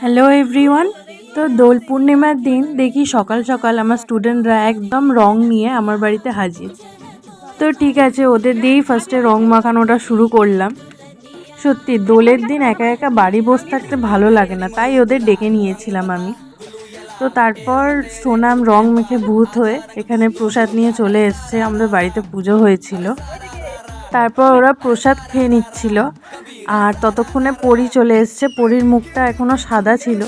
Hello everyone তো দোল পূর্ণিমার দিন দেখি সকাল সকাল আমার স্টুডেন্টরা একদম রং নিয়ে আমার বাড়িতে হাজির। তো ঠিক আছে, ওদের দিয়েই ফার্স্টে রং মাখানোটা শুরু করলাম। সত্যি, দোলের দিন একা একা বাড়ি বসে থাকতে ভালো লাগে না, তাই ওদের ডেকে নিয়েছিলাম আমি। তো তারপর সোনাম রং মেখে ভূত হয়ে এখানে প্রসাদ নিয়ে চলে এসছে, আমাদের বাড়িতে পুজো হয়েছিল। তারপর ওরা প্রসাদ খেয়ে নিচ্ছিল। আর ততক্ষণে পরি চলে এসছে। পরির মুখটা এখনও সাদা ছিল।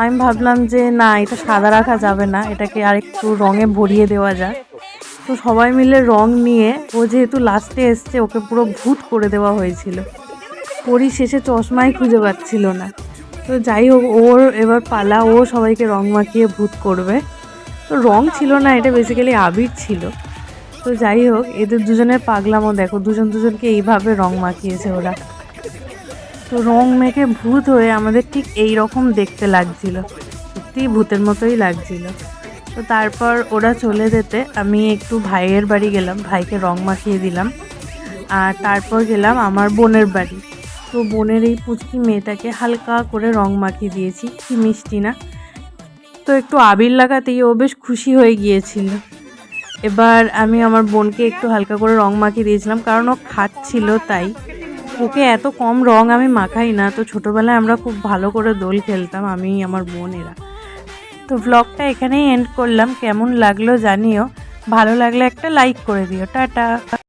আমি ভাবলাম যে, না, এটা সাদা রাখা যাবে না। এটাকে আরেকটু রঙে ভরিয়ে দেওয়া যায় তো সবাই মিলে রং নিয়ে, ও যেহেতু লাস্টে এসছে, ওকে পুরো ভূত করে দেওয়া হয়েছিল। পরি শেষে চশমাই খুঁজে পাচ্ছিল না। তো যাই হোক, ওর এবার পালা, ও সবাইকে রং মাখিয়ে ভূত করবে। তো রং ছিল না, এটা বেসিক্যালি আবির ছিল। তো যাই হোক, এদের দুজনের পাগলামও দেখো। দুজন দুজনকে এইভাবে রং মাখিয়েছে ওরা। তো রং মেখে ভূত হয়ে আমাদের ঠিক এই রকম দেখতে লাগছিল। সত্যিই ভূতের মতোই লাগছিল। তো তারপর ওরা চলে যেতে আমি একটু ভাইয়ের বাড়ি গেলাম, ভাইকে রং মাখিয়ে দিলাম। আর তারপর গেলাম আমার বোনের বাড়ি। তো বোনের এই পুচকি মেয়েটাকে হালকা করে রং মাখিয়ে দিয়েছি, কি মিষ্টি না? তো একটু আবির লাগাতেই ও বেশ খুশি হয়ে গিয়েছিল। এবার আমি আমার বোনকে একটু হালকা করে রং মাখিয়ে দিয়েছিলাম, কারণ ও খাচ্ছিল তাই। ওকে এত কম রং আমি মাখাই না। তো ছোটোবেলায় আমরা খুব ভালো করে দোল খেলতাম, আমি, আমার বোনেরা তো ব্লগটা এখানেই এন্ড করলাম। কেমন লাগল জানিও। ভালো লাগলে একটা লাইক করে দিও। টাটা।